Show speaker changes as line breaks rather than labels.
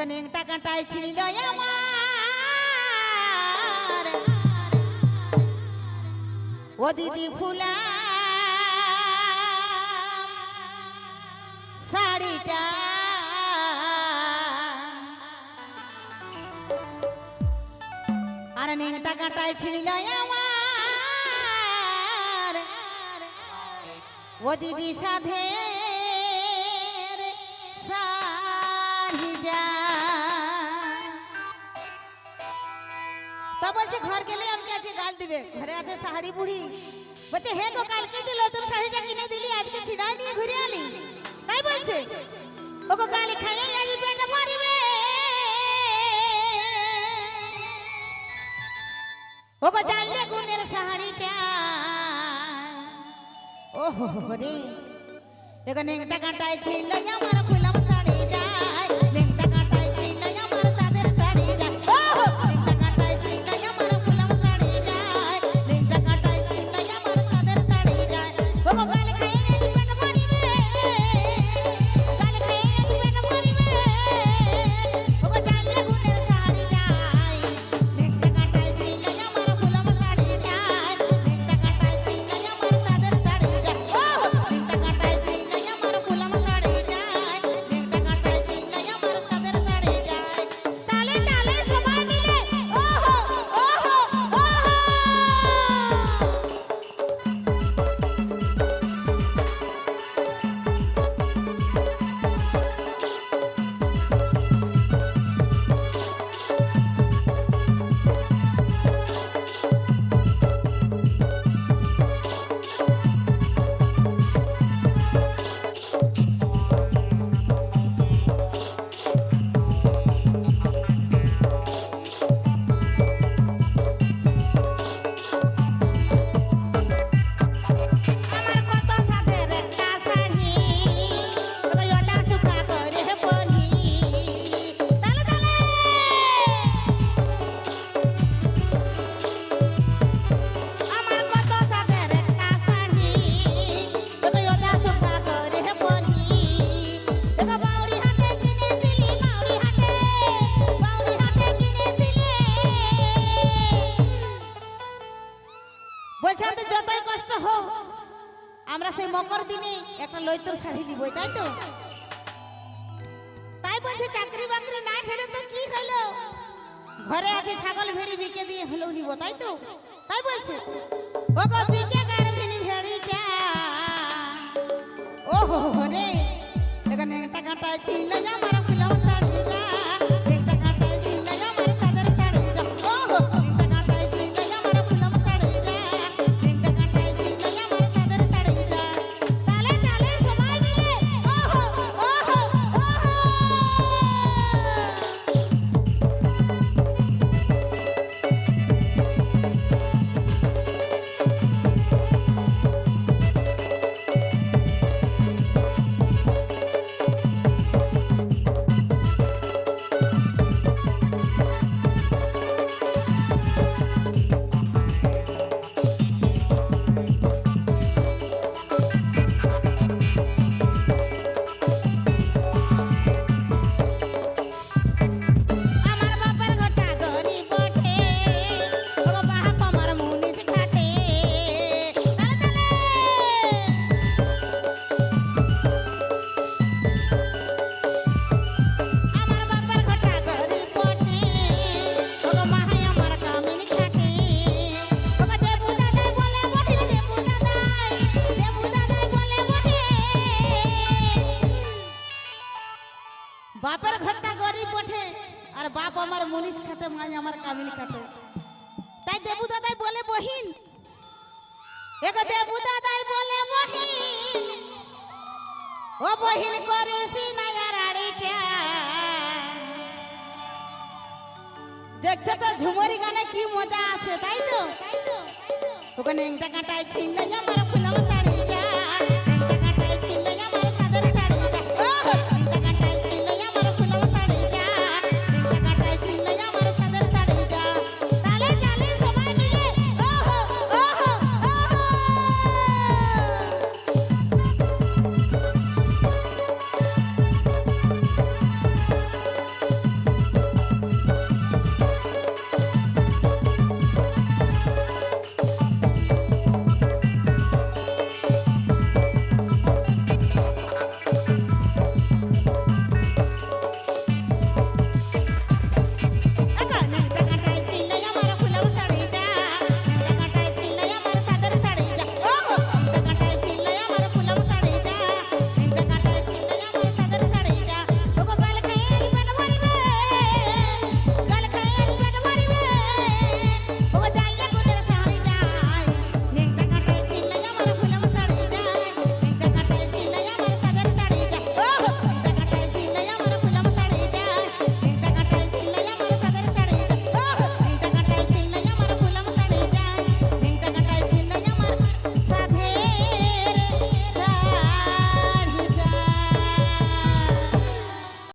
একটা কাঁটায় ছিল আমার। ও দিদি ফুলা, শাড়িটা আর নেংটা কাঁটায় ছিল আমার। ও দিদি সাধে শাড়িটা তো বলছে ঘর গেলে আমাকে আজকে গাল দিবে ঘরে আছে সাহারি বুড়ি বলছে হে গো কালকে দিল তোর শাড়িটা কিনে দিলি আজকে ছিড়াই নিয়ে ঘুরে আলি তাই বলছে ওগো গালি খাইয়ে আজ পেট মারিবে ওগো জানলে গুণের শাড়িটা ও হো রে এখানে একটা কাঁটায় ছিল আমার যায় ও কষ্ট হোক, আমরা সেই মকর দিনে একটা লৈতর শাড়ি দিব তাই তো? তাই বলছে, চাকরি বাকরি না খেলে তো কি হলো? ঘরে আছে ছাগল ভেড়ি বিকে দিয়ে হলেও নিব, তাই তো? তাই বলছে। ও গো বিকে গার ফিনি ভেড়িটা ও রে। এখানে একটা কাঁটা ছিল, আমার বাপ আমার মনীষ খাটে, মাই আমার কামিল খাটে। তাই দেবু দাদাই বলে বহিন। এক দেবু দাদাই বলে বহিন। ও বহিন করেছি না আর আড়িটা দেখতে তো ঝুমরি গানে কি মজা আছে, তাই তো? ওখানে একটা কাঁটায় ছিল আমার ফুলাম শাড়ি।